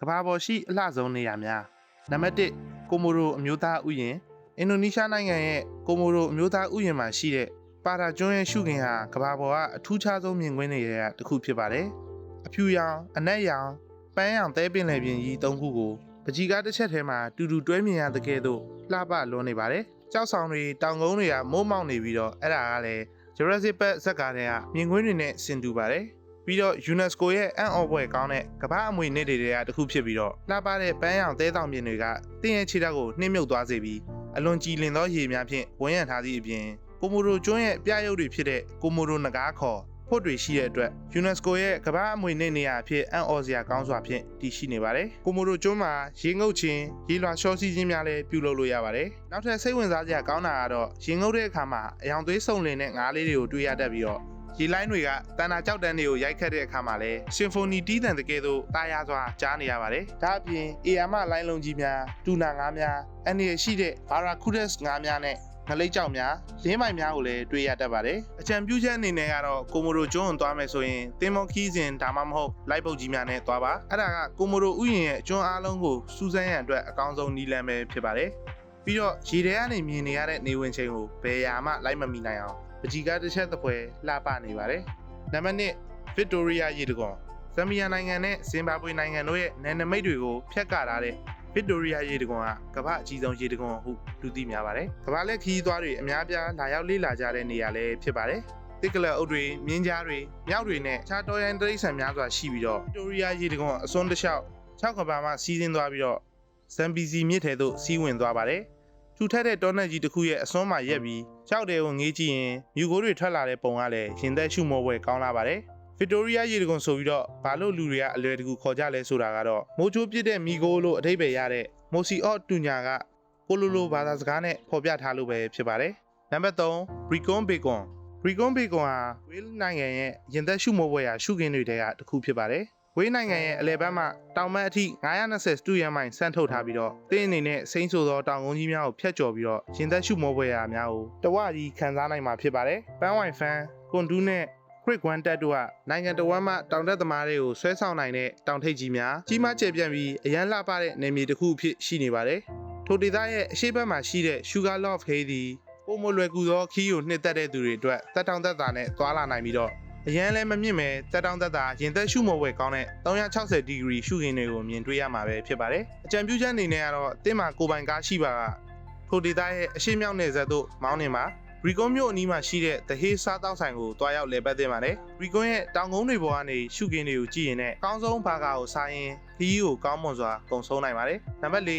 ကမ္ဘာပေါ်ရှိအလှဆုံးနေရာများနံပါတ်1ကိုမိုရိုအမျိုးသားဥယျာဉ်အင်ဒိုနီးရှားနိုင်ငံရဲ့ကိုမိုရိုအမျိုးသားဥယျာဉ်မှာရှိတဲ့ပါရာကျွန်းရဲ့ရှုခင်ဟာကမ္ဘာပေါ်ကအထူးခြားဆုံးမြင်ကွင်းတွေရဲ့တစ်ခုဖြစ်ပါတယ်အဖြူရောင်အနက်ရောင်ပန်းရောင်သဲပင်လယ်ပြင်ကြီးသုံးခုကိုပကြီကားတစ်ချက်ထဲမှာတူတူတွဲမြင်ရတဲ့ကဲ့သို့လှပလွန်နေပါတယ်ကြောက်ဆောင်တွေတောင်ကုန်းတွေကမိုးမောက်နေပြီးတော့အဲ့ဒါကလည်း Jurassic Park ဇာတ်ကားတွေကမြင်ကွင်းတွေနဲ့ဆင်တူပါတယ် ပြီးတော့ UNESCO ရဲ့အံ့ဩဖွယ်ကောင်းတဲ့ကမ္ဘာအမွေနေ့တွေကတစ်ခုဖြစ်ပြီးတော့လှပတဲ့ပန်းရောင်သဲတောင်ပြင်တွေကတင်းရဲ့ခြေထောက်ကိုနှိမ့်မြုပ်သွားစေပြီးအလွန်ကြည်လင်သောရေများဖြင့်ဝန်းရံထားသည့်အပြင်ကိုမိုရိုကျွန်းရဲ့ပြရုပ်တွေဖြစ်တဲ့ကိုမိုရိုနဂါးခေါ်ဖို့တွေရှိတဲ့အတွက် UNESCO ရဲ့ကမ္ဘာအမွေနေ့နေရာအဖြစ်အံ့ဩစရာကောင်းစွာဖြင့်တည်ရှိနေပါတယ်။ကိုမိုရိုကျွန်းမှာရေငုပ်ခြင်းရေလွှာရှော့စီးခြင်းများလည်းပြုလုပ်လို့ရပါတယ်။နောက်ထပ်စိတ်ဝင်စားစရာကောင်းတာကတော့ရေငုပ်တဲ့အခါမှာအယောင်သွေးစုံလင်တဲ့ငါးလေးတွေကိုတွေ့ရတတ်ပြီးတော့ ရေလိုင်းတွေကတန်တာကြောက်တန်းတွေကိုရိုက်ခတ်တဲ့အခါမှာလည်းရှင်ဖိုနီတီးတန်တကယ်တော့တာယာစွာကြားနေရပါတယ်။ဒါအပြင်အေယာမလိုင်းလုံးကြီးများတူနာငါးများအန်ဒီရရှိတဲ့ဘာရာကူဒက်စ်ငါးများနဲ့ငလိတ်ကြောင်များလင်းပိုင်များကိုလည်းတွေ့ရတတ်ပါတယ်။အကြံပြုချက်အနေနဲ့ကတော့ကိုမိုရိုကျွန်းကိုသွားမယ်ဆိုရင်တင်မော်ခီးစဉ်ဒါမှမဟုတ်လိုက်ပုတ်ကြီးများနဲ့သွားပါ။အဲ့ဒါကကိုမိုရိုဥယျာဉ်ရဲ့ကျွန်းအားလုံးကိုစူးစမ်းရန်အတွက်အကောင်းဆုံးနည်းလမ်းပဲဖြစ်ပါတယ်။ ပြီးတော့ရေထဲကနေမြင်နေရတဲ့နေဝင်ချိန်ကိုဘယ်ရာမှလိုက်မမီနိုင်အောင်ပကြီကားတစ်ချက်တစ်ပွဲလှပနေပါတယ်။နံပါတ်1 Victoria ရေတံခွန်ဇမ်ဘီယာနိုင်ငံနဲ့ဇင်ဘာဘွေနိုင်ငံတို့ရဲ့နယ်နိမိတ်တွေကိုဖျက်ကထားတဲ့ Victoria ရေတံခွန်ကကမ္ဘာအကြီးဆုံးရေတံခွန်ဟုလူသိများပါတယ်။ကမ္ဘာလက်ခီးသွားတွေအများပြားလာရောက်လေ့လာကြတဲ့နေရာလည်းဖြစ်ပါတယ်။တစ်ကလအုပ်တွေမြင်းကြားတွေမြောက်တွေနဲ့ခြားတော်ရန်တိရစ္ဆာန်များစွာရှိပြီးတော့ Victoria ရေတံခွန်အစွန်းတစ်လျှောက်6ကဘာမှစီးဆင်းသွားပြီးတော့ဇမ်ဘီစီမြစ်ထဲသို့စီးဝင်သွားပါတယ်။ ထူထပ်တဲ့တောနက်ကြီးတစ်ခုရဲ့အစွန်းမှာရက်ပြီးကြောက်တယ်ကိုငေးကြည့်ရင်မြူကိုတွေထွက်လာတဲ့ပုံကလည်းရင်သက်ရှုမောပွဲကောင်းလာပါတယ်။ဗစ်တိုးရီးယားရေတံခွန်ဆိုပြီးတော့ဘာလို့လူတွေကအလွယ်တကူခေါ်ကြလဲဆိုတာကတော့မိုးချိုးပြစ်တဲ့မီဂိုလို့အထိပ္ပယ်ရတဲ့မိုစီအော့တူညာကကိုလိုလိုဘာသာစကားနဲ့ဖော်ပြထားလို့ပဲဖြစ်ပါတယ်။နံပါတ်3 Recon Bacon Recon Bacon ဟာဝေးနိုင်ငံရဲ့ရင်သက်ရှုမိုးပွဲရာရှုခင်းတွေထဲကတစ်ခုဖြစ်ပါတယ်။ ဝေးနိုင်ငံရဲ့အလဲဘက်မှတောင်မတ်အထိ920စတူရန်မိုင်ဆန့်ထုတ်ထားပြီးတော့တင်းအနေနဲ့စိမ့်ဆိုသောတောင်ကုန်းကြီးများကိုဖျက်ကျော်ပြီးတော့ရင်သက်ရှုမိုးပွဲရာများကိုတဝကြီးခံစားနိုင်မှာဖြစ်ပါတယ်။ပန်းဝိုင်ဖန်ကွန်ဒူးနဲ့ခရစ်ကွမ်တက်တို့ကနိုင်ငံတော်ဝန်မှတောင်တက်သမားတွေကိုဆွဲဆောင်နိုင်တဲ့တောင်ထိပ်ကြီးများကြီးမားကျယ်ပြန့်ပြီးအရန်လှပတဲ့နေမြေတစ်ခုအဖြစ်ရှိနေပါတယ်။ထိုဒေသရဲ့အရှိတ်ဘက်မှာရှိတဲ့ Sugar Loft Hay သည်ပုံမလွယ်ကူသောခီးကိုနှစ်သက်တဲ့သူတွေအတွက်တက်တောင်တက်တာနဲ့သွာလာနိုင်ပြီးတော့ အရန်လည်းမမြင့်မဲတက်တောင်တက်တာရင်သက်ရှုမော်ဝဲကောင်းတဲ့360ဒီဂရီရှုခင်းတွေကိုမြင်တွေ့ရမှာပဲဖြစ်ပါတယ်။အကြံပြုချက်အနေနဲ့ကတော့တင်းမှာကိုပိုင်ကားရှိပါကထိုဒေသရဲ့အရှိတ်မြောက်နယ်ဇက်သို့မောင်းနေမှာရီကွန်မြို့အနီးမှာရှိတဲ့ The Hay စားတောက်ဆိုင်ကိုတွားရောက်လည်ပတ်သင့်ပါတယ်။ရီကွန်ရဲ့တောင်ကုန်းတွေပေါ်ကနေရှုခင်းတွေကိုကြည့်ရင်လည်းအကောင်းဆုံးဘာကာကိုစားရင်ခရီးကိုကောင်းမွန်စွာကုံဆုံးနိုင်ပါတယ်။နံပါတ်၄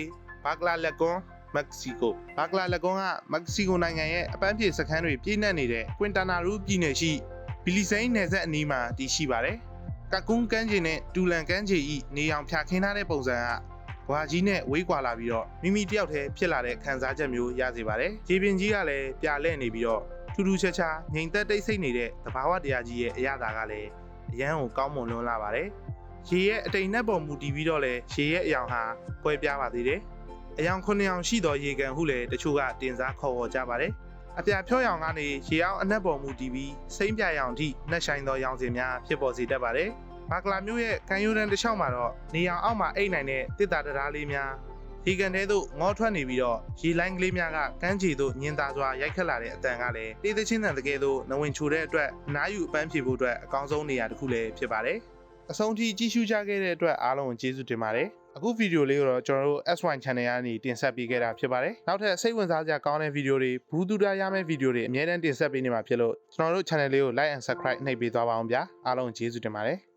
ဘာကလာလက်ကွန်မက္ကဆီကိုဘာကလာလက်ကွန်ကမက္ကဆီကိုနိုင်ငံရဲ့အပန်းဖြေစခန်းတွေပြည့်နှက်နေတဲ့ကွင်တာနာရူပြည်နယ်ရှိ ဘီလီစိန်နယ်စပ်အနီးမှာတည်ရှိပါတယ်။ကကွန်းကန်းချင်နဲ့တူလန်ကန်းချီဤနေအောင်ဖြာခင်းထားတဲ့ပုံစံကဘွာကြီးနဲ့ဝေးကွာလာပြီးတော့မိမိတယောက်တည်းဖြစ်လာတဲ့ခံစားချက်မျိုးရစေပါတယ်။ရေပြင်ကြီးကလည်းပြလဲ့နေပြီးတော့ထူးထူးခြားခြားငြိမ်သက်တိတ်ဆိတ်နေတဲ့သဘာဝတရားကြီးရဲ့အရသာကလည်းအရန်ကိုကောင်းမွန်လွန်းလာပါတယ်။ရေရဲ့အတိမ်နဲ့ပေါ်မူတည်ပြီးတော့လည်းရေရဲ့အယောင်ဟာကွဲပြားပါသေးတယ်။အယောင်ခုနှစ်ယောင်ရှိသောရေကန်ဟုလည်းတချို့ကတင်စားခေါ်ဝေါ်ကြပါတယ်။ အပြာဖြော့ရောင်ကနေရေအောင်အနက်ပေါ်မူတည်ပြီးစိမ့်ပြရောင်ထိနှက်ဆိုင်သောရောင်စင်များဖြစ်ပေါ်စေတတ်ပါတယ်။ဘာကလာမျိုးရဲ့ကန်ယူရန်တစ်လျှောက်မှာတော့နေရောင်အောက်မှာအိတ်နိုင်တဲ့တစ်တာတရားလေးများရေကန်ထဲသို့ငေါထွက်နေပြီးတော့ရေလိုင်းကလေးများကကမ်းခြေသို့ညင်သာစွာရိုက်ခတ်လာတဲ့အတန်ကလည်းတေးသချင်းတန်တကယ်သို့နဝင်ချိုတဲ့အတွက်အနားယူအပန်းဖြေဖို့အတွက်အကောင်းဆုံးနေရာတစ်ခုလည်းဖြစ်ပါတယ်။အဆုံးထိကြည့်ရှုကြခဲ့တဲ့အတွက်အားလုံးကိုကျေးဇူးတင်ပါတယ်။ အခုဗီဒီယိုလေးကိုတော့ကျွန်တော်တို့ S1 channel ကနေတင်ဆက်ပေးခဲ့တာဖြစ်ပါတယ်။နောက်ထပ်စိတ်ဝင်စားစရာကောင်းတဲ့ဗီဒီယိုတွေဘူးတူတာရမယ့်ဗီဒီယိုတွေအများတန်းတင်ဆက်ပေးနေမှာဖြစ်လို့ကျွန်တော်တို့ channel လေးကို like and subscribe နှိပ်ပေးသွားပါအောင်ဗျာ။အားလုံးကျေးဇူးတင်ပါတယ်။